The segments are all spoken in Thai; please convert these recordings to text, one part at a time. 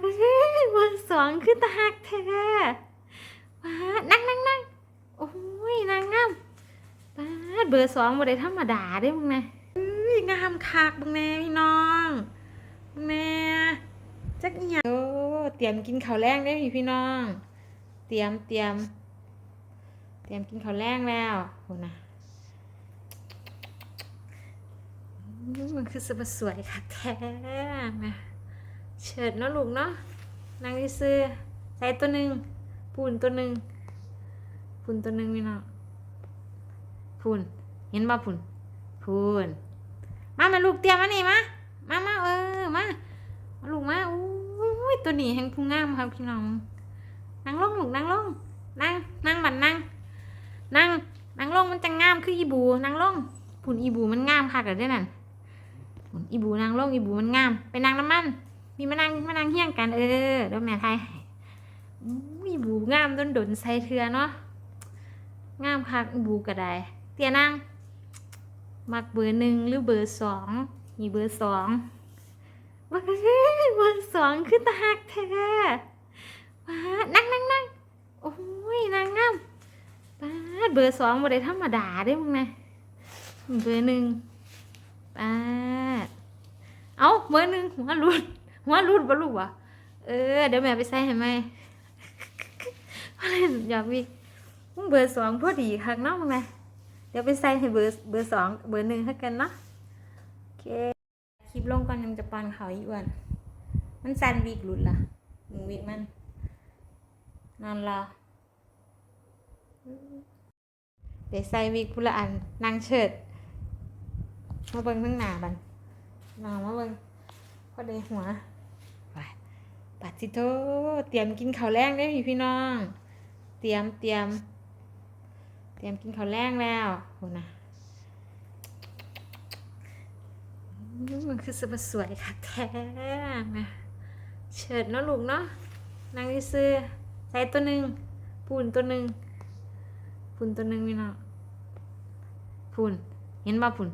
เอ้ยวันสองคือตาหักแท้ว้านั่งนั่งนั่งโอ้ยนางงามป้าดเบอร์สองบ่ได้ธรรมดาเด้มึงนะเอ้ยงามคักมึงแน่พี่น้องมึงแน่จักอหย่างโอ้เตรียมกินข้าวแรงได้พี่พี่น้อง เตรียมเตรียม เตรียมกินข้าวแรงแล้วโหนะอืมมันคือสบสวยค่ะแท้นะ เฉิดเนาะลูกเนาะนางที่ซื้อใส่ตัวหนึ่งปูนตัวหนึ่งปูนตัวหนึ่งพี่น้องปูนเห็นบ่ปูนปูนมามาลูกเตรียมมานี่มามามาเออมามาลูกมาอู้ยตัวนี้แห่งพุงงามครับพี่น้องนั่งลงลูกนั่งลงนั่งนั่งบันนั่งนั่งนั่งลงมันจะงามคืออีบูนั่งลงผุนอีบูมันงามค่ะกันด้นั่นผุนอีบูนั่งลงอีบูมันงาม ไปนั่งน้ำมัน มีมานั่งมานั่งเฮี้ยงกันเออเดี๋ยวแม่ไทยให้อู้อีบูงามดนดนใส่เทือเนาะงามคักบูก็ได้เตียนั่งมักเบอร์หนึ่งหรือเบอร์สองมีเบอร์สองว่าเฮ้ยเบอร์สองคือตาหักแท้ว้านั่งนั่งนั่งโอ้ยนางงามป้าดเบอร์สองบ่ได้ธรรมดาเด้มึงนะเบอร์หนึ่งป้าดเอาเบอร์หนึ่งหัวรุด หัวรุดบ่ลูกวะเออ เดี๋ยวแม่ไปใส่ให้ไหมอะไรอยากมีมึงเบอร์สองพอดีคักเนาะมึงนะเดี๋ยวไปใส่ให้เบอร์เบอร์สองเบอร์หนึ่งให้กันเนาะโอเคคลิปลงก่อนยังจะปอนเขาอีกอ้วนมันสั่นวีกหลุดล่ะมึงวีกมัน นอนรอเดี๋ยวใส่วิกพุละอันนางเฉิดมาเบิ่งทั้งหน้าบันนางมาเบิ่งพอด้หัว ปัดสิโตเตรียมกินข้าวแรงได้พี่พี่น้อง เตรียมเตรียม เตรียมกินข้าวแรงแล้วโหนะมันคือสบสวยค่ะแท้นะเฉิดเนาะลูกเนาะนางที่ซื้อใส่ตัวหนึ่งปูนตัวหนึ่งพุ่นตัวหนึ่งนี่เนาะพุ่นเห็นบ่พุ่น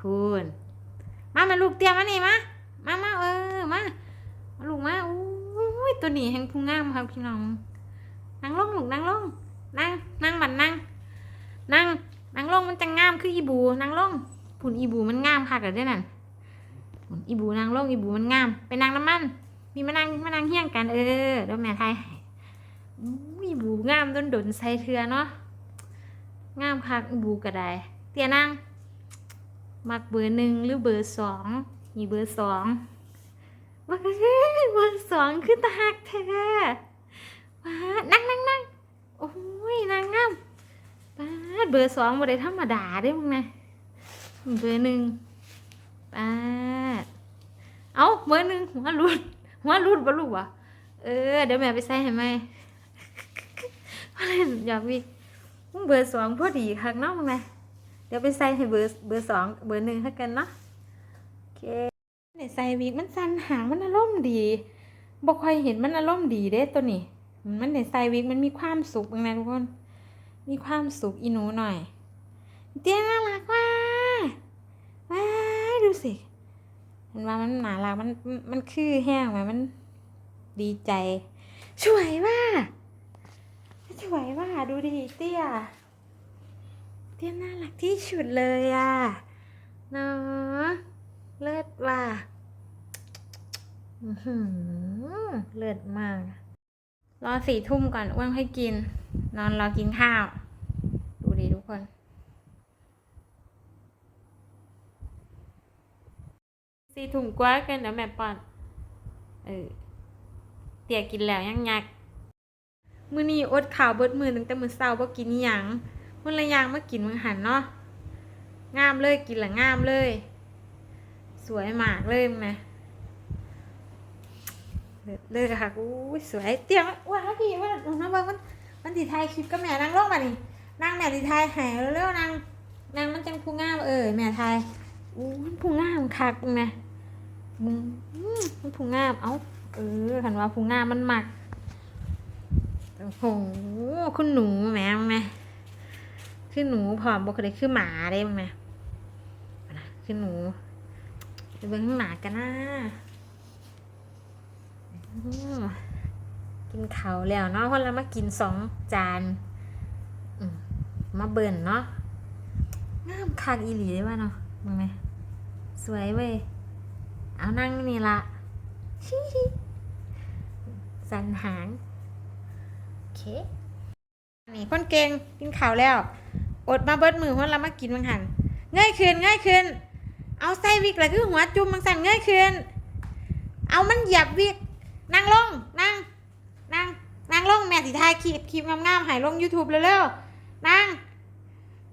พุ่นมามาลูกเตรียมมานี่มามามาเออมามาลูกมาอู้ ยตัวนี้แห่งพุงงามครับพี่น้องนั่งลงลูกนั่งลงนั่งนั่งบันนั่งนั่งนั่งลงมันจะงามคืออีบูนั่งลงพุ่นอีบูมันงามค่ะกันด้นั่นพุ่นอีบูนั่งลงอีบูมันงามไปนั่งน้ำมันมีมานั่งมานั่งเฮี้ยงกันเออเดี๋ยวแม่ไทยอู้ยอีบูงามดนดนใส่เทือเนาะงามคักบูก็ได้เตี้ยนั่งมักเบอร์หนึ่งหรือเบอร์สองมีเบอร์สอง ว่าเบอร์สองคือตาหักแท้ว้านั่งนั่งนั่งโอ้ยนางงามป้าเบอร์สองบ่ได้ธรรมดาเด้มึงนะเบอร์หนึ่งป้าเอาเบอร์หนึ่งหัวรุดหัวรุดบ่ลูกวะเออ เดี๋ยวแม่ไปใส่ให้ไหมอะไรอยากมีมึงเบอร์สองพอดีคักเนาะมึงไงเดี๋ยวไปใส่ให้เบอร์เบอร์สองเบอร์หนึ่งให้กันเนาะโอเค ใส่วีกมันสันหางมันอารมณ์ดีบ่ค่อยเห็นมันอารมณ์ดีเด้ตัวนี้ มันเนี่ยใส่วีกมันมีความสุขมึงนะทุกคน มีความสุขอีหนูหน่อย เตี้ยน่ารักว่ะว้าดูสิเห็นว่ามันหนารักมันมันคือแห้งไหมมันดีใจสวยว่ะสวยว่ะดูดิเตี้ย เตี้ยน่ารักที่สุดเลยอะเนาะเลิศว่ะ เลิศมาก รอสี่ทุ่มก่อนอ้วนค่อยกิน นอนรอกินข้าว ดูดิทุกคน สี่ทุ่มกว่ากันเดี๋ยวแม่ปอนเออเตี้ยกินแล้วยังยักมื้อนี้อดข้าวเบิดมือตั้งแต่มื้อเช้าบ่กินหยังมื้อละยางมากินมื้อหันเนาะงามเลยกินละงามเลย สวยมากเลยมึงนะ เลิศเลยค่ะอู้สวยเตียมว้าวพี่ว่าน้องเบิ่งมันมันสิถ่ายคลิปกับแม่นางลงมานี่นางแม่สิถ่ายให้เร็วนางนางมันจังผู้งามเออแม่ถ่ายอู้ผู้งามคักมึงนะมึงอื้อมันผู้งามเอ้าเออคันว่าผู้งามมันมักโอ้โหคุณหนูแม่แม่คือหนูผอมบอกเลยคือหมาได้มั้ยแม่นะคือหนูเบิ้งหน้ากันนะ กินเขาวแล้วเนาะเพราะเรามากินสองจานมาเบิ่นเนาะงามคักอีหลีเลยว่าเนาะมึงไงสวยเว้ยเอานั่งนี่ละชิชิสันหางโอเคนี่คนเก่งกินข้าวแล้ว อดมาเบิดมือเพราะเรามากินมังหันเงยขึ้นเงยขึ้นเอาใส่วิกแล้วคือหัวจุ่มมังสันเงยขึ้นเอามันหยียบวิก นั่งลง นั่ง นั่ง นั่งลง แม่สิทายคลิปคลิปงามๆหายลง YouTube เร็วๆ นั่ง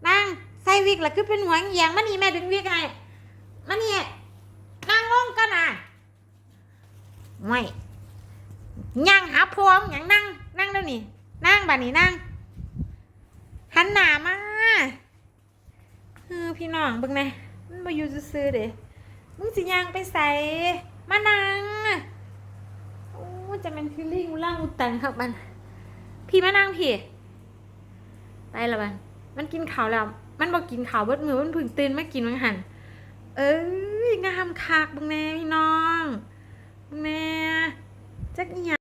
นั่ง ใส่วิกแล้วคือเป็นหัวเอียงมันนี่แม่ดึงวิกให้มันนี่นั่งลงกันนะไม่ย่างหาพร้อมอย่างนั่ง นั่งเดี๋ยวนี้นั่งบ่านี้นั่ง หันหน้ามาเออพี่น้องเบิ่งน่มันมาอยู่ซื่อเด้มึงสิย่างไปใส่มานั่ง จะเป็นคือลิงล่างอุตังครับมัน พี่มานั่งพี่ไปละมันมันกินขาวแล้ว มันบอกกินขาวเบิดมือมันพึ่งตื่นมากินมังหัน เอ้ยงามคักบังแน่พี่น้องบังแน่จักอีหยัง